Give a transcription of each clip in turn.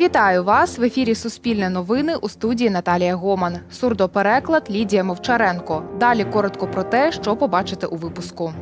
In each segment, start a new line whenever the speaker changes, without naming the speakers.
Вітаю вас в ефірі Суспільне новини у студії Наталія Гоман. Сурдопереклад Лідія Мовчаренко. Далі коротко про те, що побачите у випуску.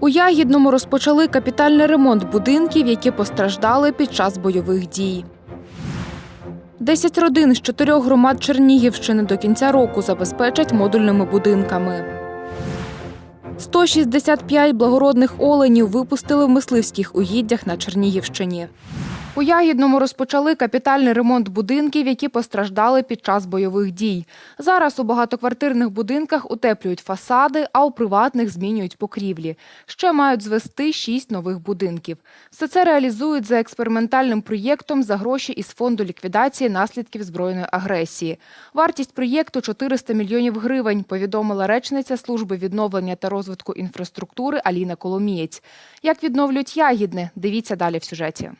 У Ягідному розпочали капітальний ремонт будинків, які постраждали під час бойових дій. Десять родин з чотирьох громад Чернігівщини до кінця року забезпечать модульними будинками. 165 благородних оленів випустили в мисливських угіддях на Чернігівщині. У Ягідному розпочали капітальний ремонт будинків, які постраждали під час бойових дій. Зараз у багатоквартирних будинках утеплюють фасади, а у приватних змінюють покрівлі. Ще мають звести шість нових будинків. Все це реалізують за експериментальним проєктом за гроші із фонду ліквідації наслідків збройної агресії. Вартість проєкту 400 мільйонів гривень, повідомила речниця служби відновлення та розвитку інфраструктури Аліна Коломієць. Як відновлюють Ягідне? Дивіться далі в сюжеті.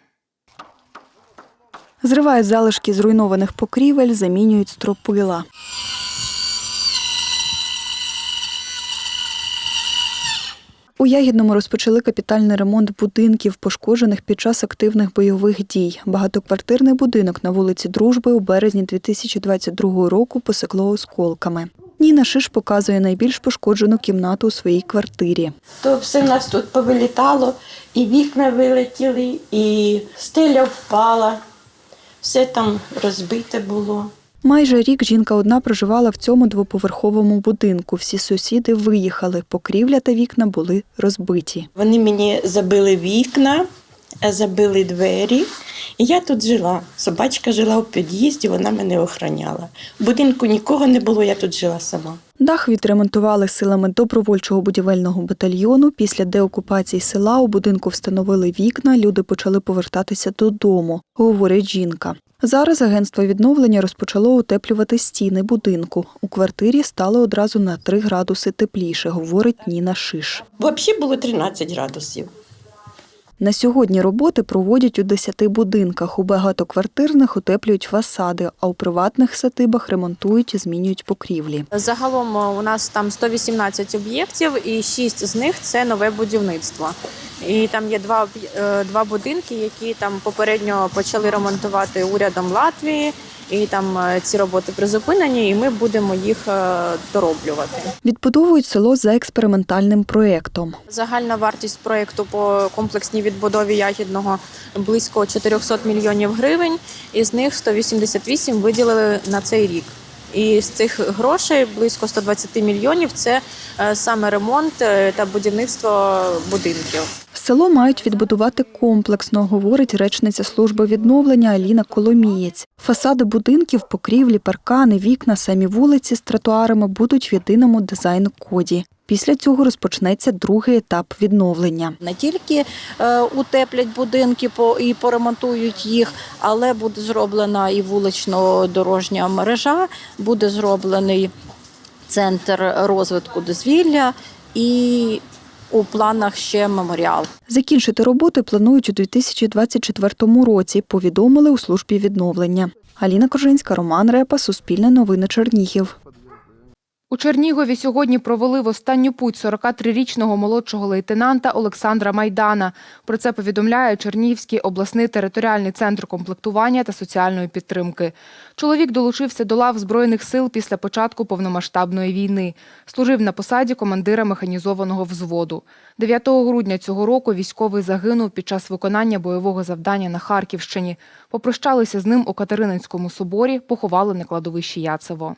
Зривають залишки зруйнованих покрівель, замінюють стропила. У Ягідному розпочали капітальний ремонт будинків, пошкоджених під час активних бойових дій. Багатоквартирний будинок на вулиці Дружби у березні 2022 року посекло осколками. Ніна Шиш показує найбільш пошкоджену кімнату у своїй квартирі.
То все в нас тут повилітало, і вікна вилетіли, і стеля впала, все там розбите було.
Майже рік жінка одна проживала в цьому двоповерховому будинку. Всі сусіди виїхали, покрівля та вікна були розбиті.
Вони мені забили вікна, е, забили двері, і я тут жила. Собачка жила у під'їзді, вона мене охороняла. В будинку нікого не було, я тут жила сама.
Дах відремонтували силами добровольчого будівельного батальйону. Після деокупації села у будинку встановили вікна. Люди почали повертатися додому, говорить жінка. Зараз агентство відновлення розпочало утеплювати стіни будинку. У квартирі стало одразу на 3 градуси тепліше, говорить Ніна Шиш.
Взагалі було 13 градусів.
На сьогодні роботи проводять у 10 будинках. У багатоквартирних утеплюють фасади, а у приватних садибах ремонтують і змінюють покрівлі.
Загалом е, у нас там 118 об'єктів, і 6 з них це нове будівництво. І там є два е, два будинки, які там попередньо почали ремонтувати урядом Латвії. І там е, ці роботи призупинені, і ми будемо їх е, дороблювати.
Відбудовують село за експериментальним проєктом.
Загальна вартість проєкту по комплексній відбудові ягідного близько 400 мільйонів гривень, із них 188 виділили на цей рік. І з цих грошей близько 120 мільйонів це е, саме ремонт е, та будівництво будинків.
Село мають відбудувати комплексно, говорить речниця служби відновлення Аліна Коломієць. Фасади будинків, покрівлі, паркани, вікна, самі вулиці з тротуарами будуть в єдиному дизайн-коді. Після цього розпочнеться другий етап відновлення.
не тільки е, утеплять будинки і поремонтують їх, але буде зроблена і вулично-дорожня мережа, буде зроблений центр розвитку дозвілля і у планах ще меморіал.
Закінчити роботи планують у 2024 році, повідомили у службі відновлення. Аліна Кожинська, Роман Репа, Суспільне новини Чернігів.
У Чернігові сьогодні провели в останню путь 43-річного молодшого лейтенанта Олександра Майдана. Про це повідомляє Чернігівський обласний територіальний центр комплектування та соціальної підтримки. Чоловік долучився до лав Збройних сил після початку повномасштабної війни. Служив на посаді командира механізованого взводу. 9 грудня цього року військовий загинув під час виконання бойового завдання на Харківщині. Попрощалися з ним у Катерининському соборі, поховали на кладовищі Яцево.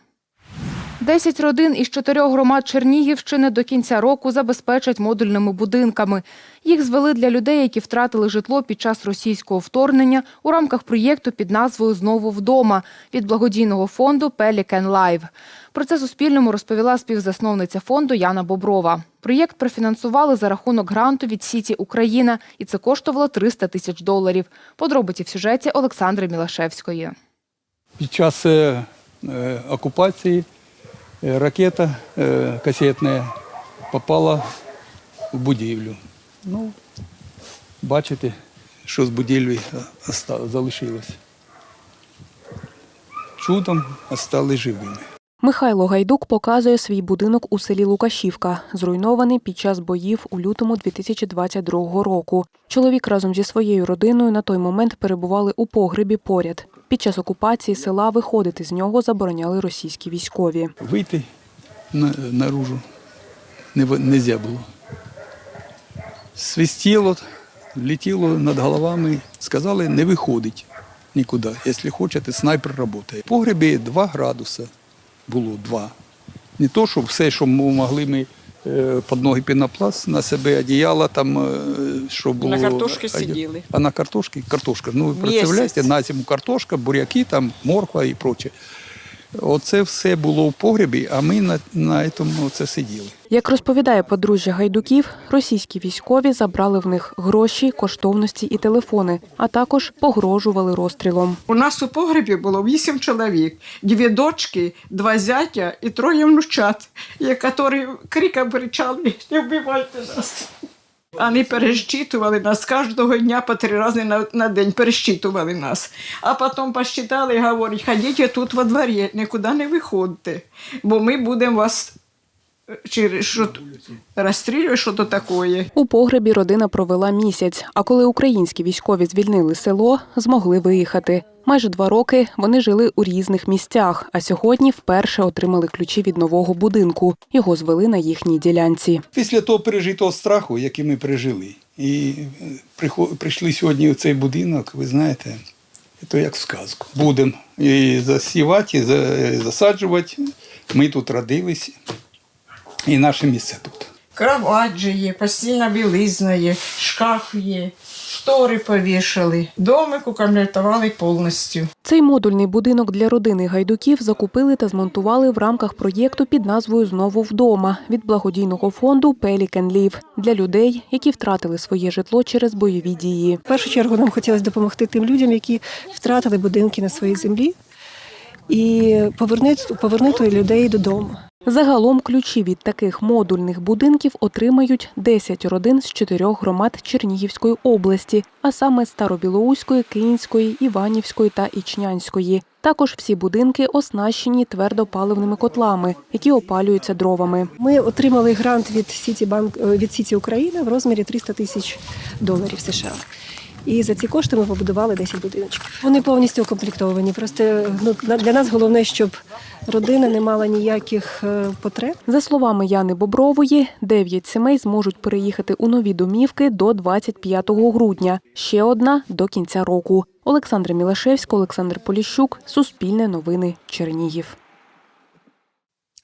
Десять родин із чотирьох громад Чернігівщини до кінця року забезпечать модульними будинками. Їх звели для людей, які втратили житло під час російського вторгнення у рамках проєкту під назвою Знову вдома від благодійного фонду Pelican Live. Про це Суспільному розповіла співзасновниця фонду Яна Боброва. Проєкт профінансували за рахунок гранту від Сіті Україна, і це коштувало 300 тисяч доларів. Подробиці в сюжеті Олександри Мілашевської.
Під час е, е, окупації ракета е, касетна попала в будівлю. Ну, бачите, що з будівлі залишилось. Чудом стали живими.
Михайло Гайдук показує свій будинок у селі Лукашівка, зруйнований під час боїв у лютому 2022 року. Чоловік разом зі своєю родиною на той момент перебували у погребі поряд. Під час окупації села виходити з нього забороняли російські військові.
Вийти на, наружу не можна було. Свистіло, летіло над головами, сказали, не виходить нікуди. Якщо хочете, снайпер працює. В погребі 2 градуси було два. Не то, що все, що ми могли ми е, під ноги пінопласт, на себе одіяло, там, е, що було.
На картошці сиділи.
А на картошці? Картошка. Ну, ви представляєте, на зиму картошка, буряки, там, морква і проче. Оце все було в погребі, а ми на, на цьому це сиділи.
Як розповідає подружжя гайдуків, російські військові забрали в них гроші, коштовності і телефони, а також погрожували розстрілом.
У нас у погребі було вісім чоловік, дві дочки, два зятя і троє внучат, які криком кричали, не вбивайте нас. Вони пересчитували нас кожного дня по три рази на, на день пересчитували нас. А потім посчитали і говорять, ходіть тут во дворі, нікуди не виходьте, бо ми будемо вас через що розстрілювати, що то таке.
У погребі родина провела місяць, а коли українські військові звільнили село, змогли виїхати. Майже два роки вони жили у різних місцях, а сьогодні вперше отримали ключі від нового будинку. Його звели на їхній ділянці.
Після того пережитого страху, який ми пережили, і е, прийшли сьогодні в цей будинок, ви знаєте, це як в сказку. Будемо і засівати, і за- засаджувати. Ми тут родились, і наше місце тут.
Кровать же є, постільна білизна є, шкаф є, штори повішали. Домик укомплектували повністю.
Цей модульний будинок для родини гайдуків закупили та змонтували в рамках проєкту під назвою Знову вдома від благодійного фонду Pelican Live для людей, які втратили своє житло через бойові дії.
В першу чергу нам хотілося допомогти тим людям, які втратили будинки на своїй землі, і повернути, повернути людей додому.
Загалом ключі від таких модульних будинків отримають 10 родин з чотирьох громад Чернігівської області, а саме Старобілоуської, Київської, Іванівської та Ічнянської. Також всі будинки оснащені твердопаливними котлами, які опалюються дровами.
Ми отримали грант від Сіті від Сіті Україна в розмірі 300 тисяч доларів США. І за ці кошти ми побудували 10 будиночків. Вони повністю укомплектовані. Просто ну, на- для нас головне, щоб родина не мала ніяких е, потреб.
За словами Яни Бобрової, 9 сімей зможуть переїхати у нові домівки до 25 грудня. Ще одна до кінця року. Олександра Мілашевська, Олександр Поліщук, Суспільне новини, Чернігів.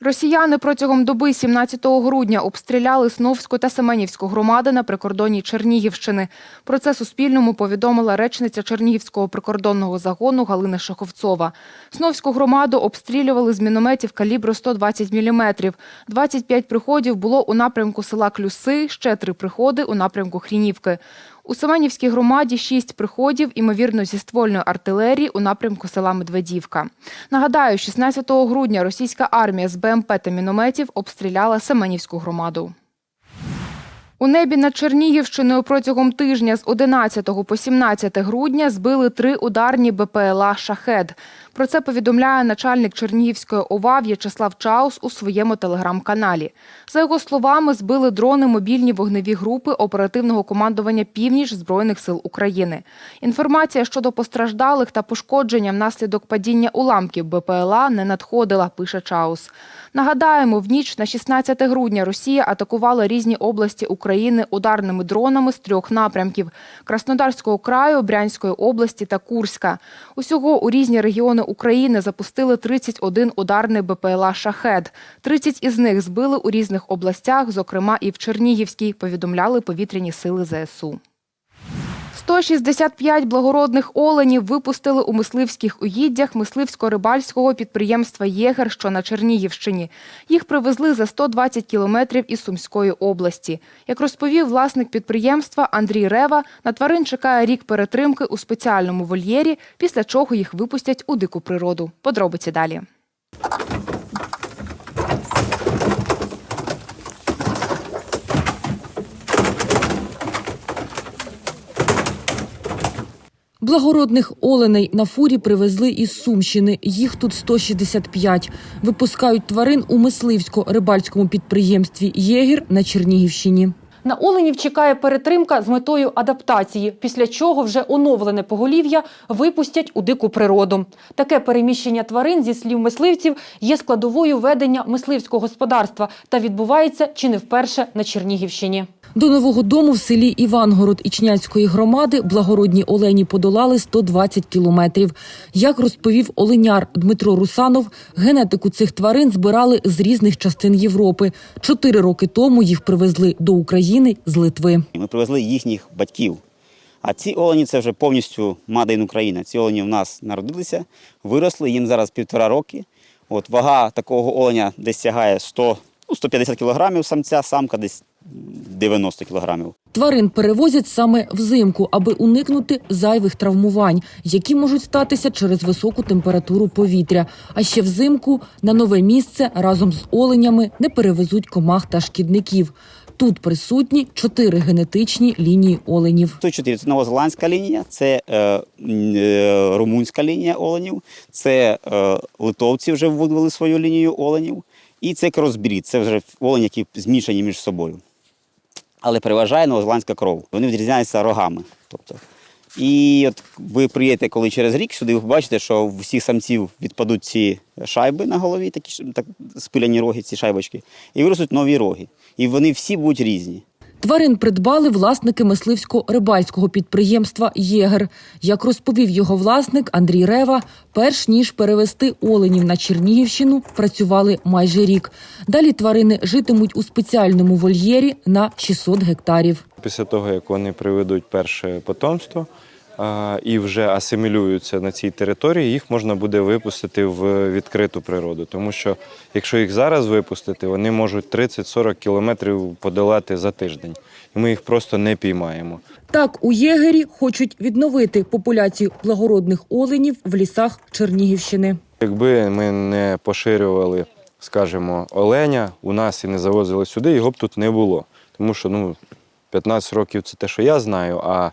Росіяни протягом доби 17 грудня обстріляли Сновську та Семенівську громади на прикордонні Чернігівщини. Про це Суспільному повідомила речниця Чернігівського прикордонного загону Галина Шаховцова. Сновську громаду обстрілювали з мінометів калібру 120 мм. 25 приходів було у напрямку села Клюси, ще три приходи у напрямку Хрінівки. У Семенівській громаді шість приходів, імовірно, зі ствольної артилерії у напрямку села Медведівка. Нагадаю, 16 грудня російська армія з БМП та мінометів обстріляла Семенівську громаду. У небі над Чернігівщиною протягом тижня з 11 по 17 грудня збили три ударні БПЛА «Шахед». Про це повідомляє начальник Чернігівської ОВА В'ячеслав Чаус у своєму телеграм-каналі. За його словами, збили дрони мобільні вогневі групи оперативного командування Північ Збройних сил України. Інформація щодо постраждалих та пошкодження внаслідок падіння уламків БПЛА не надходила, пише Чаус. Нагадаємо, в ніч на 16 грудня Росія атакувала різні області України ударними дронами з трьох напрямків: Краснодарського краю, Брянської області та Курська. Усього у різні регіони України запустили 31 ударний БПЛА «Шахед». 30 із них збили у різних областях, зокрема і в Чернігівській, повідомляли повітряні сили ЗСУ. 165 благородних оленів випустили у мисливських угіддях мисливсько-рибальського підприємства «Єгер», що на Чернігівщині. Їх привезли за 120 кілометрів із Сумської області. Як розповів власник підприємства Андрій Рева, на тварин чекає рік перетримки у спеціальному вольєрі, після чого їх випустять у дику природу. Подробиці далі.
Благородних оленей на фурі привезли із Сумщини. Їх тут 165. Випускають тварин у мисливсько-рибальському підприємстві «Єгір» на Чернігівщині.
На оленів чекає перетримка з метою адаптації, після чого вже оновлене поголів'я випустять у дику природу. Таке переміщення тварин, зі слів мисливців, є складовою ведення мисливського господарства та відбувається чи не вперше на Чернігівщині.
До нового дому в селі Івангород Ічняцької громади благородні олені подолали 120 кілометрів. Як розповів оленяр Дмитро Русанов, генетику цих тварин збирали з різних частин Європи. Чотири роки тому їх привезли до України з Литви.
Ми привезли їхніх батьків. А ці олені це вже повністю in Україна. Ці олені в нас народилися, виросли, їм зараз півтора роки. От вага такого оленя десь сягає 100, ну, 150 кілограмів самця, самка десь 90 кілограмів.
Тварин перевозять саме взимку, аби уникнути зайвих травмувань, які можуть статися через високу температуру повітря. А ще взимку на нове місце разом з оленями не перевезуть комах та шкідників. Тут присутні чотири генетичні лінії оленів.
Це чотири це новозеландська лінія, це е, е, румунська лінія оленів, це е, литовці вже вводили свою лінію оленів, і це кросбрід, це вже олені, які змішані між собою. Але переважає новозеландська кров. Вони відрізняються рогами. Тобто. І от ви приїдете, коли через рік сюди, ви побачите, що у всіх самців відпадуть ці шайби на голові, такі так, спиляні роги, ці шайбочки, і виростуть нові роги. І вони всі будуть різні.
Тварин придбали власники мисливсько-рибальського підприємства «Єгер». Як розповів його власник Андрій Рева, перш ніж перевести оленів на Чернігівщину, працювали майже рік. Далі тварини житимуть у спеціальному вольєрі на 600 гектарів.
Після того, як вони приведуть перше потомство і вже асимілюються на цій території, їх можна буде випустити в відкриту природу. Тому що якщо їх зараз випустити, вони можуть 30-40 кілометрів подолати за тиждень. І ми їх просто не піймаємо.
Так, у «Єгері» хочуть відновити популяцію благородних оленів в лісах Чернігівщини.
Якби ми не поширювали, скажімо, оленя у нас і не завозили сюди, його б тут не було. Тому що ну, 15 років це те, що я знаю, а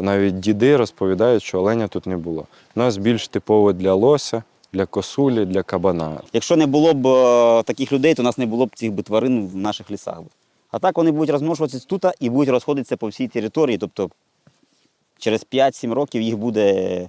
навіть діди розповідають, що оленя тут не було. У нас більш типово для лося, для косулі, для кабана.
Якщо не було б е, таких людей, то у нас не було б цих би тварин в наших лісах. А так вони будуть розмножуватися тут і будуть розходитися по всій території. Тобто через 5-7 років їх буде е,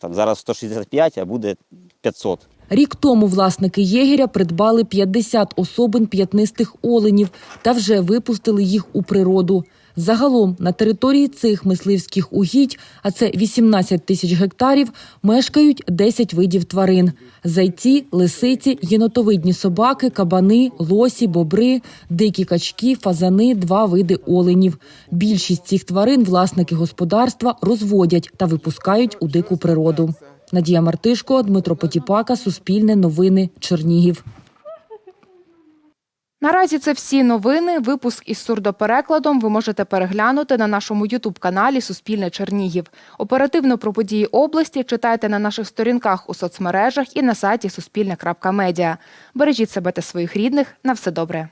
там, зараз 165, а буде 500.
Рік тому власники єгеря придбали 50 особин п'ятнистих оленів та вже випустили їх у природу. Загалом на території цих мисливських угідь, а це 18 тисяч гектарів, мешкають 10 видів тварин: зайці, лисиці, єнотовидні собаки, кабани, лосі, бобри, дикі качки, фазани, два види оленів. Більшість цих тварин власники господарства розводять та випускають у дику природу. Надія Мартишко, Дмитро Потіпака, Суспільне новини, Чернігів.
Наразі це всі новини. Випуск із сурдоперекладом ви можете переглянути на нашому ютуб-каналі Суспільне Чернігів. Оперативно про події області читайте на наших сторінках у соцмережах і на сайті Суспільне.Медіа. Бережіть себе та своїх рідних. На все добре.